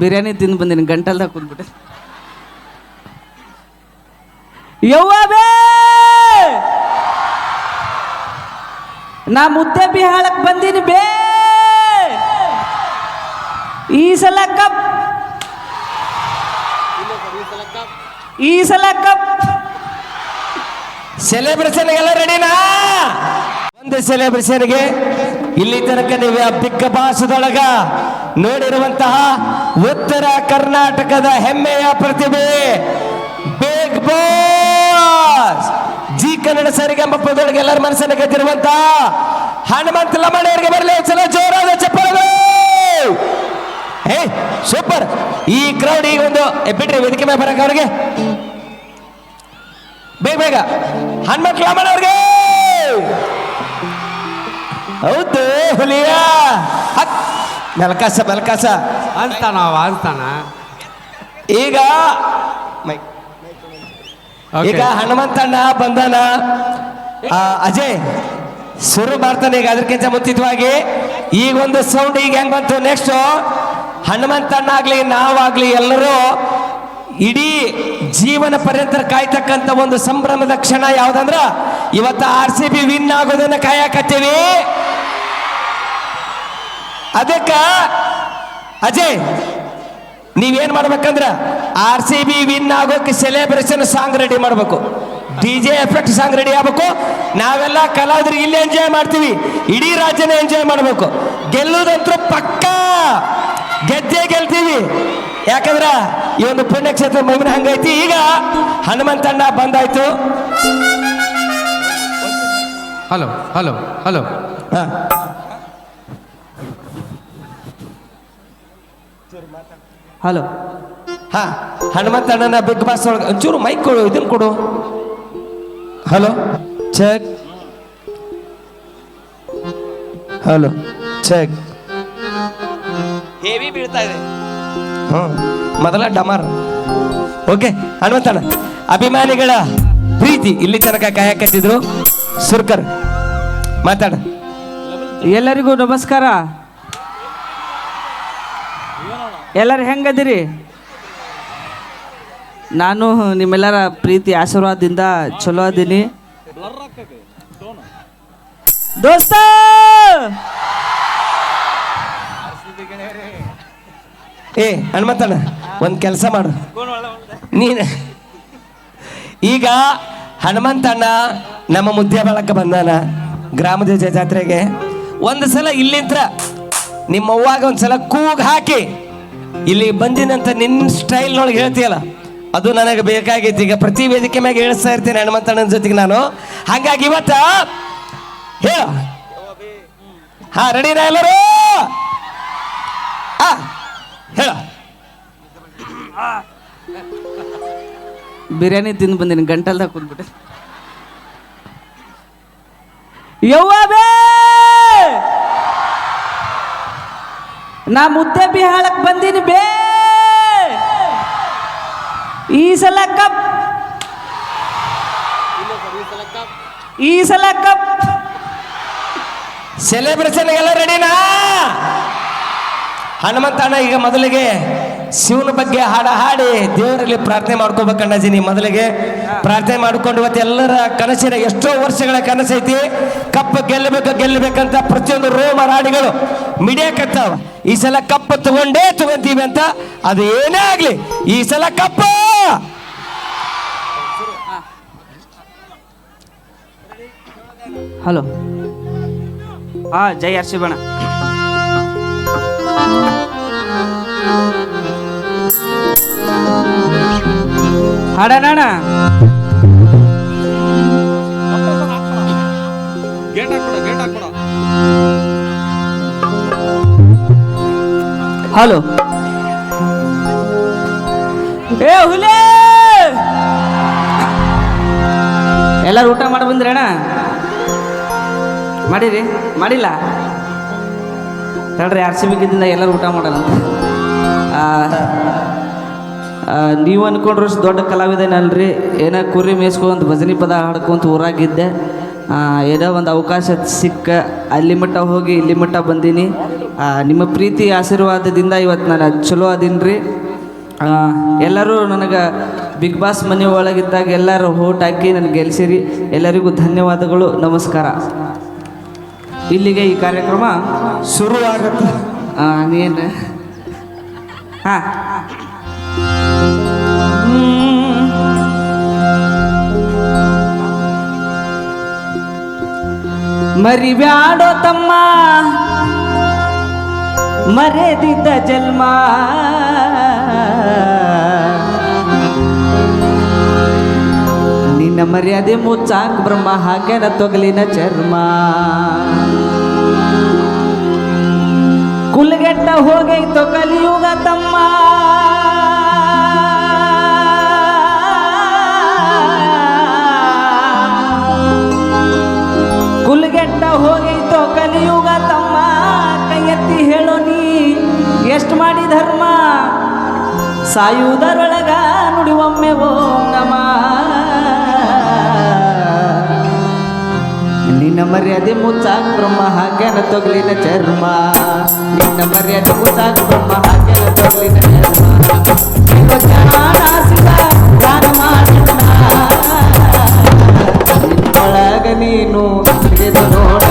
ಬಿರಿಯಾನಿ ತಿಂದು ಬಂದಿನಿ, ಗಂಟಲ್ದಾಗ ಕುಂದ್ಬಿಟ್ಟೆ. ಬೇ! ನಾ ಮುದ್ದೆ ಬಿಹಾಳಕ್ ಬಂದೀನಿ ಬೇ! ಈ ಸಲ ಕಪ್! ಈ ಸಲ ಕಪ್! ಸೆಲೆಬ್ರೇಷನ್ಗೆಲ್ಲ ರೆಡಿನಾ ಒಂದು ಸೆಲೆಬ್ರೇಷನ್ಗೆ ಇಲ್ಲಿ ತನಕ ನೀವು ಬಿಗ್ ಬಾಸ್ದೊಳಗ ನೋಡಿರುವಂತಹ ಉತ್ತರ ಕರ್ನಾಟಕದ ಹೆಮ್ಮೆಯ ಪ್ರತಿಭೆ ಬಿಗ್ ಬಾಸ್ ಜಿ ಕನ್ನಡ ಸರಿಗಂಬಪ್ಪದೊಳಗೆ ಎಲ್ಲರ ಮನಸ್ಸನ್ನು ಗೆದ್ದಿರುವಂತಹ ಹನುಮಂತ ಅವರಿಗೆ ಬರಲಿ, ಚಲೋ ಜೋರಾದ ಚಪ್ಪಲಗಳು! ಹೇ ಸೂಪರ್ ಈ ಕ್ರೌಡ್ ಈಗ ಒಂದು ಬಿಟ್ರಿ ವೇದಿಕೆ ಮೇಲೆ ಬರಕ ಅವ್ರಿಗೆ. ಬೇಗ ಬೇಗ. ಹನುಮಂತ ರಾಮಣ್ಣ ಅವ್ರಿಗೆ ಹೌದು ಹುಲಿಯ. ಮೆಲ್ಕಾಸ ಮೆಲ್ಕಾಸ ಅನ್ಸ್ತಾನ ಅವ ಅನ್ಸ್ತಾನ ಈಗ. ಈಗ ಹನುಮಂತಣ್ಣ ಬಂದಾನ. ಅಜಯ್ ಶುರು ಮಾಡ್ತಾನೆ ಈಗ ಅದಕ್ಕಿಂತ ಮುಂಚಿತವಾಗಿ. ಈಗ ಒಂದು ಸೌಂಡ್ ಈಗ ಹೆಂಗ್ ಬಂತು? ನೆಕ್ಸ್ಟ್ ಹನುಮಂತಣ್ಣ ಆಗ್ಲಿ ನಾವಾಗ್ಲಿ ಎಲ್ಲರೂ ಇಡೀ ಜೀವನ ಪರ್ಯಂತರ ಕಾಯ್ತಕ್ಕಂಥ ಒಂದು ಸಂಭ್ರಮದ ಕ್ಷಣ ಯಾವ್ದಂದ್ರ ಇವತ್ತು ಆರ್ ಸಿ ಬಿ ವಿನ್ ಆಗೋದನ್ನ ಕಾಯಕತ್ತೀವಿ. ಅದಕ್ಕ ಅಜಯ್ ನೀವೇನ್ ಮಾಡ್ಬೇಕಂದ್ರ ಆರ್ ಸಿ ಬಿ ವಿನ್ ಆಗೋಕೆ ಸೆಲೆಬ್ರೇಷನ್ ಸಾಂಗ್ ರೆಡಿ ಮಾಡ್ಬೇಕು. D J effect song ready ಆಗ್ಬೇಕು. ನಾವೆಲ್ಲ ಕಲಾವಿದ್ರು ಇಲ್ಲಿ ಎಂಜಾಯ್ ಮಾಡ್ತೀವಿ. ಇಡೀ ರಾಜ್ಯನ ಎಂಜಾಯ್ ಮಾಡ್ಬೇಕು. ಗೆಲ್ಲುದಂತೂ ಪಕ್ಕ ಗೆದ್ದೇ ಗೆಲ್ತೀವಿ. ಯಾಕಂದ್ರ ಈ ಒಂದು ಪುಣ್ಯಕ್ಷೇತ್ರ ಮೈಮಿನ ಹಂಗೈತಿ. ಈಗ ಹನುಮಂತಣ್ಣ ಬಂದಾಯ್ತು. ಹಲೋ ಹಲೋ ಹಲೋ ಹಾ. ಹಲೋ ಹಾ ಹನುಮಂತಣ್ಣನ ಬಿಗ್ ಬಾಸ್ ಒಳಗೆ ಒಂಚೂರು ಮೈಕ್ ಕೊಡು ಇದನ್ನ ಕೊಡು. Hello check hello check heavy ಬೀಳ್ತಾ ಇದೆ. ಹ್ಞೂ ಮೊದಲ ಡಮಾರ್. ಓಕೆ ಹನುಮಂತಣ್ಣ ಅಭಿಮಾನಿಗಳ ಪ್ರೀತಿ ಇಲ್ಲಿ ತನಕ ಕಾಯಕತ್ತಿದ್ರು. ಸುರ್ಕರ್ ಮಾತಾಡ. ಎಲ್ಲರಿಗೂ ನಮಸ್ಕಾರ. ಎಲ್ಲರು ಹೆಂಗದಿರಿ? ನಾನು ನಿಮ್ಮೆಲ್ಲರ ಪ್ರೀತಿ ಆಶೀರ್ವಾದದಿಂದ ಚಲೋ ಅದೀನಿ. ದೋಸ್ತ! ಏ, ಹನುಮಂತಣ್ಣ, ಒಂದು ಕೆಲಸ ಮಾಡು. ನೀನು. ಈಗ ಹನುಮಂತಣ್ಣ ನಮ್ಮ ಮುದ್ದೆ ಬಳಕ ಬಂದಾನ ಗ್ರಾಮ ದೇವತೆ ಜಾತ್ರೆಗೆ ಒಂದು ಸಲ ಇಲ್ಲಿಂತ್ರ ನಿಮ್ಮ ಅವ್ವಾಗ ಒಂದು ಸಲ ಕೂಗ್ ಹಾಕಿ ಇಲ್ಲಿ ಬಂದಿನಂತ ನಿನ್ನ ಸ್ಟೈಲ್ನೊಳಗೆ ಹೇಳ್ತೀಯಲ್ಲ, ಅದು ನನಗೆ ಬೇಕಾಗೈತಿ ಈಗ ಪ್ರತಿ ವೇದಿಕೆ ಮ್ಯಾಗ ಹೇಳ್ತಾ ಇರ್ತೀನಿ ಹನುಮಂತಣ್ಣನ ಜೊತೆಗೆ ನಾನು. ಹಾಗಾಗಿ ಇವತ್ತ ಹೇಳ ಹಾ ರೆಡಿನಾ ಎಲ್ಲರೂ? ಹಾ, ಹೇಳ. ಬಿರಿಯಾನಿ ತಿಂದು ಬಂದಿನಿ, ಗಂಟಲ್ದಾಗ ಕುಂದ್ಬಿಟ್ಟೆ. ಯವ್ವ ಬೇ! ನಾ ಮುದ್ದೆ ಬಿಹಾಳಕ್ ಬಂದೀನಿ ಬೇ. ಈ ಸಲ ಕಪ್. ಈ ಸಲ ಕಪ್. ಸೆಲೆಬ್ರೇಷನ್ಗೆಲ್ಲ ರೆಡಿನಾ ಹನುಮಂತಣ್ಣ, ಈಗ ಮೊದಲಿಗೆ ಶಿವನ ಬಗ್ಗೆ ಹಾಡ ಹಾಡಿ ದೇವರಲ್ಲಿ ಪ್ರಾರ್ಥನೆ ಮಾಡ್ಕೋಬೇಕಣ್ಣಜಿನಿ ಮೊದಲಿಗೆ. ಪ್ರಾರ್ಥನೆ ಮಾಡ್ಕೊಂಡು ಇವತ್ತು ಎಲ್ಲರ ಕನಸಿನ ಎಷ್ಟೋ ವರ್ಷಗಳ ಕನಸೈತಿ. ಕಪ್ಪ ಗೆಲ್ಲಬೇಕು, ಗೆಲ್ಲಬೇಕಂತ ಪ್ರತಿಯೊಂದು ರೋಮ ರಾಡಿಗಳು ಮಿಡಿಯಕತ್ತಾವ. ಈ ಸಲ ಕಪ್ಪ ತಗೊಂಡೇ ತಗೊಂತೀವಿ ಅಂತ ಅದು ಏನೇ ಆಗ್ಲಿ, ಈ ಸಲ ಕಪ್ಪ. ಹಲೋ. ಹಾ ಜೈ ಹರ್ಷಿ ಹಾಡೋಣ ಹಲೋ. ಏ ಹುಲಿ! ಎಲ್ಲರೂ ಊಟ ಮಾಡಿ ಬಂದ್ರಣ ಮಾಡಿರಿ ಮಾಡಿಲ್ಲ? ತಡ್ರಿ ಆರ್ ಸಿ ಬಿಗಿದ್ದಿಂದ ಎಲ್ಲರೂ ಊಟ ಮಾಡೋಣ ನೀವು ಅನ್ಕೊಂಡ್ರು ಅಷ್ಟು ದೊಡ್ಡ ಕಲಾವಿದನಲ್ರಿ. ಏನೋ ಕುರಿ ಮೇಯಿಸ್ಕೊಂತ ಭಜನಿ ಪದ ಹಾಡ್ಕೊಂತ ಊರಾಗಿದ್ದೆ. ಏನೋ ಒಂದು ಅವಕಾಶ ಸಿಕ್ಕ ಅಲ್ಲಿ ಮಟ್ಟ ಹೋಗಿ ಇಲ್ಲಿ ಮಟ್ಟ ಬಂದೀನಿ. ನಿಮ್ಮ ಪ್ರೀತಿ ಆಶೀರ್ವಾದದಿಂದ ಇವತ್ತು ನಾನು ಚಲೋ ಅದೀನಿ ರೀ ಎಲ್ಲರೂ ನನಗೆ ಬಿಗ್ ಬಾಸ್ ಮನೆ ಒಳಗಿದ್ದಾಗ ಎಲ್ಲರೂ ಹೋಟ್ ಹಾಕಿ ನನಗೆ ಗೆಲ್ಸಿರಿ. ಎಲ್ಲರಿಗೂ ಧನ್ಯವಾದಗಳು. ನಮಸ್ಕಾರ. ಇಲ್ಲಿಗೆ ಈ ಕಾರ್ಯಕ್ರಮ ಶುರು ಆಗತ್ತೆ ನೀನು ಹಾಂ. ಮರಿಬ್ಯಾಡೋ ತಮ್ಮ? ಮರೆದಿದ್ದ ಜನ್ಮ? ನಿನ್ನ ಮರ್ಯಾದೆ ಮುಚ್ಚಾಕ್ ಬ್ರಹ್ಮ, ಹಾಕ್ಯನ ತೊಗಲಿನ ಚರ್ಮ. ಕುಲ್ಗೆಟ್ಟ ಹೋಗೈತೋ ಕಲಿಯುಗ ತಮ್ಮ? ಎಷ್ಟು ಮಾಡಿ ಧರ್ಮ? ಸಾಯುವುದರೊಳಗ ನುಡಿವೊಮ್ಮೆ ಓ ನಮ. ನಿನ್ನ ಮರ್ಯಾದೆ ಮುಚ್ಚಾಕ್ ಬ್ರಹ್ಮ, ಹಾಕ್ಯನ ತೊಗಲಿನ ಚರ್ಮ. ನಿನ್ನ ಮರ್ಯಾದೆ ಮುಚ್ಚಾಕ್ ಬ್ರಹ್ಮ, ಹಾಕ್ಯಾನ ತೊಗಲಿನ ಚರ್ಮ. ನೀನು ತಿಳಿದು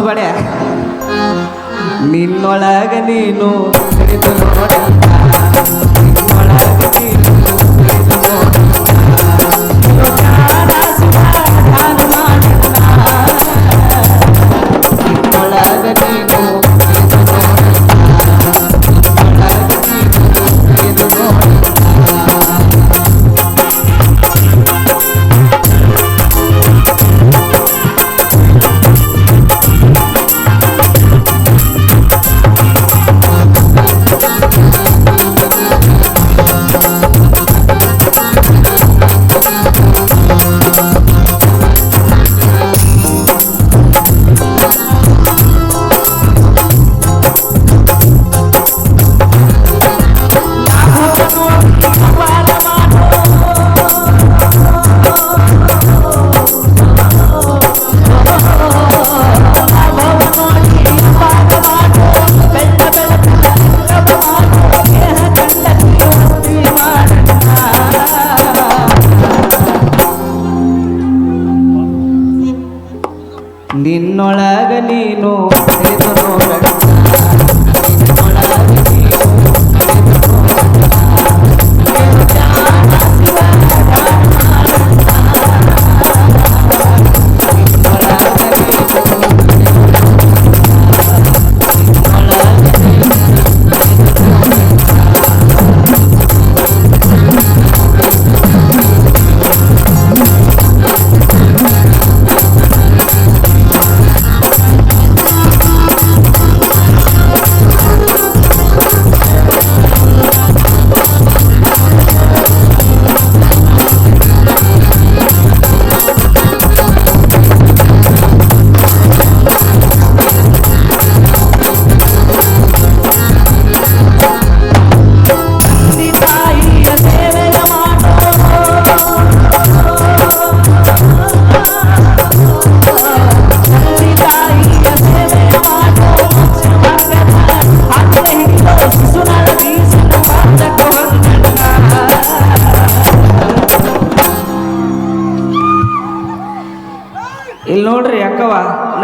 ಹುಚ್ಚಬೇಡ ನಿನ್ನೊಳಗ ನೀನು ತಿಳಿದು ನೋಡಣ್ಣ.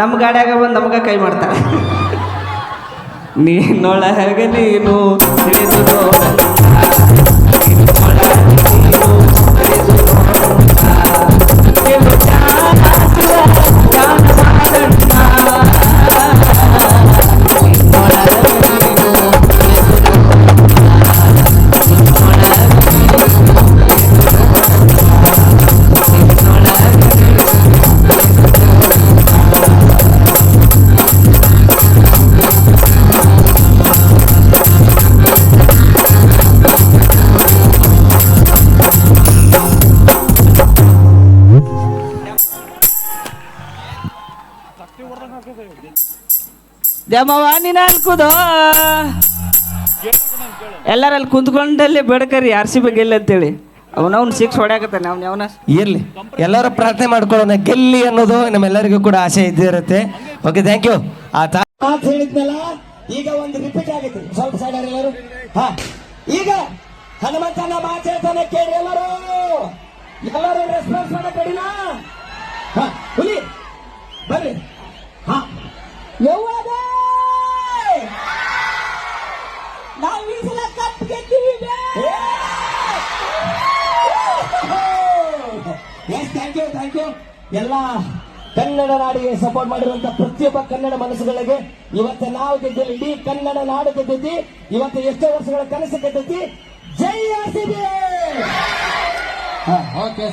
ನಮ್ಮ ಗಾಡಿಯಾಗ ಬಂದು ನಮ್ಗೆ ಕೈ ಮಾಡ್ತಾರೆ ನೀನೊಳಗ ನೀನು ತಿಳಿದು ಜಮವ ನೀನು ಅನ್ಕುದೋ ಎಲ್ಲರಲ್ಲಿ ಕುಂತ್ಕೊಂಡಲ್ಲಿ ಬೇಡಕರಿ ಆರ್ ಸಿ ಬಿ ಗೆಲ್ಲಿ ಅಂತೇಳಿ. ಅವನವ್ನು ಸಿಕ್ಸ್ ಹೊಡ್ಯಾಕತ್ತಾನೆ ಅವ್ನು ಯಾವನ? ಇರ್ಲಿ. ಎಲ್ಲರೂ ಪ್ರಾರ್ಥನೆ ಮಾಡ್ಕೊಳ್ಳೋಣ. ಗೆಲ್ಲಿ ಅನ್ನೋದು ನಮ್ಮೆಲ್ಲರಿಗೂ ಕೂಡ ಆಸೆ ಇದ್ದಿರುತ್ತೆ ಓಕೆ ಥ್ಯಾಂಕ್ ಯು ಆ ತಾ ಹೇಳಿದ್ನಲ್ಲ ಈಗ ಒಂದು ರಿಪೀಟ್ ಆಗುತ್ತೆ ಸ್ವಲ್ಪ ಸೈಡ್ ಎಲ್ಲರೂ. ಹಾ. ಈಗ ಹನುಮಂತನ ಮಾತು ಹೇಳ್ತಾನೆ ಕೇಳಿ ಎಲ್ಲರೂ. ಎಲ್ಲರೂ ರೆಸ್ಪಾನ್ಸ್ ಮಾಡೋ ಕಡಿಲ್ಲ ಹಾ ಹುಲಿ. ಬರ್ರಿ. ಹಾ. ಯವ್ವನೇ! ನಾವು ಈ ಸಲ cup ಗೆದ್ದೀವಿ yes thank you thank you ಎಲ್ಲ ಕನ್ನಡ ನಾಡಿಗೆ ಸಪೋರ್ಟ್ ಮಾಡಿರುವಂತ ಪ್ರತಿಯೊಬ್ಬ ಕನ್ನಡ ಮನಸ್ಸುಗಳಿಗೆ ಇವತ್ತು ನಾವು ಗೆದ್ದಲ್ಲಿ ಇಡೀ ಕನ್ನಡ ನಾಡು ಗೆದ್ದೈತಿ. ಇವತ್ತು ಎಷ್ಟೋ ವರ್ಷಗಳ ಕನಸು ಗೆದ್ದೈತಿ. ಜೈ ಆರ್ ಸಿ ಬಿ! ಓಕೆ